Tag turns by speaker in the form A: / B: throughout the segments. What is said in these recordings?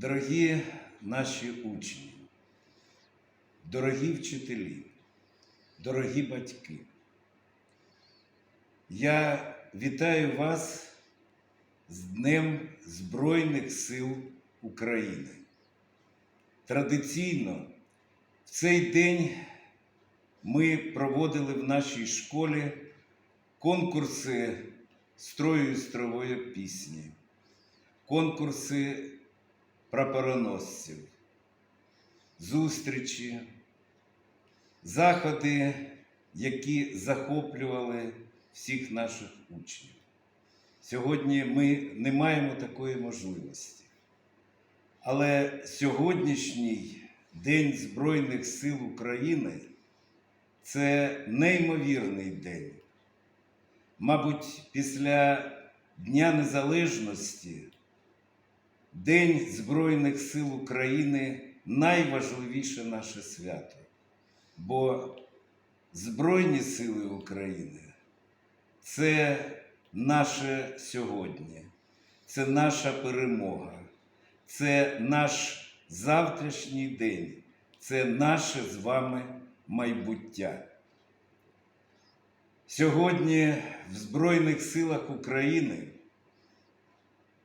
A: Дорогі наші учні, дорогі вчителі, дорогі батьки, я вітаю вас з Днем Збройних сил України. Традиційно в цей день ми проводили в нашій школі конкурси строю і стрової пісні, конкурси прапороносців, зустрічі, заходи, які захоплювали всіх наших учнів. Сьогодні ми не маємо такої можливості. Але сьогоднішній День Збройних сил України це неймовірний день. Мабуть, після Дня Незалежності День Збройних сил України найважливіше наше свято. Бо Збройні сили України це наше сьогодні, це наша перемога, це наш завтрашній день, це наше з вами майбуття. Сьогодні в Збройних силах України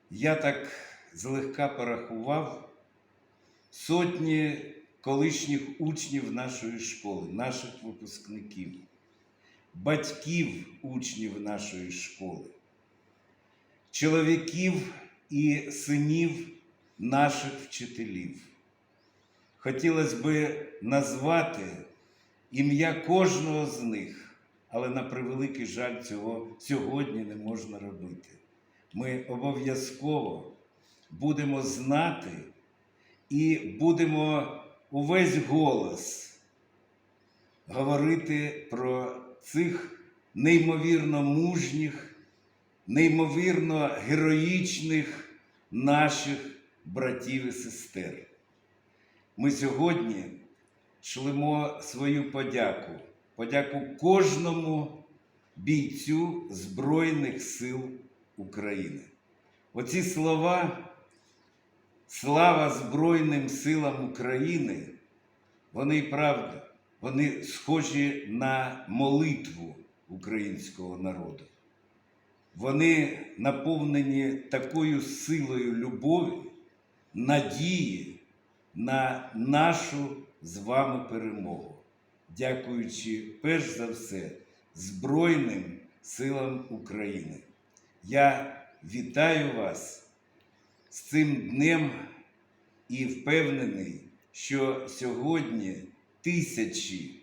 A: я так злегка порахував сотні колишніх учнів нашої школи, наших випускників, батьків учнів нашої школи, чоловіків і синів наших вчителів. Хотілося би назвати ім'я кожного з них, але на превеликий жаль цього сьогодні не можна робити. Ми обов'язково будемо знати і будемо увесь голос говорити про цих неймовірно мужніх, неймовірно героїчних наших братів і сестер. Ми сьогодні шлемо свою подяку, подяку кожному бійцю Збройних сил України. Оці слова слава Збройним силам України, вони правда, вони схожі на молитву українського народу. Вони наповнені такою силою любові, надії на нашу з вами перемогу, дякуючи перш за все Збройним силам України. Я вітаю вас з цим днем і впевнений, що сьогодні тисячі,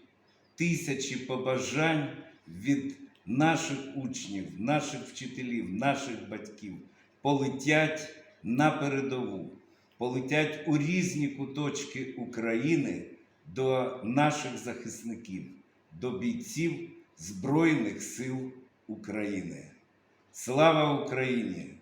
A: тисячі побажань від наших учнів, наших вчителів, наших батьків полетять на передову, полетять у різні куточки України до наших захисників, до бійців Збройних сил України. Слава Україні!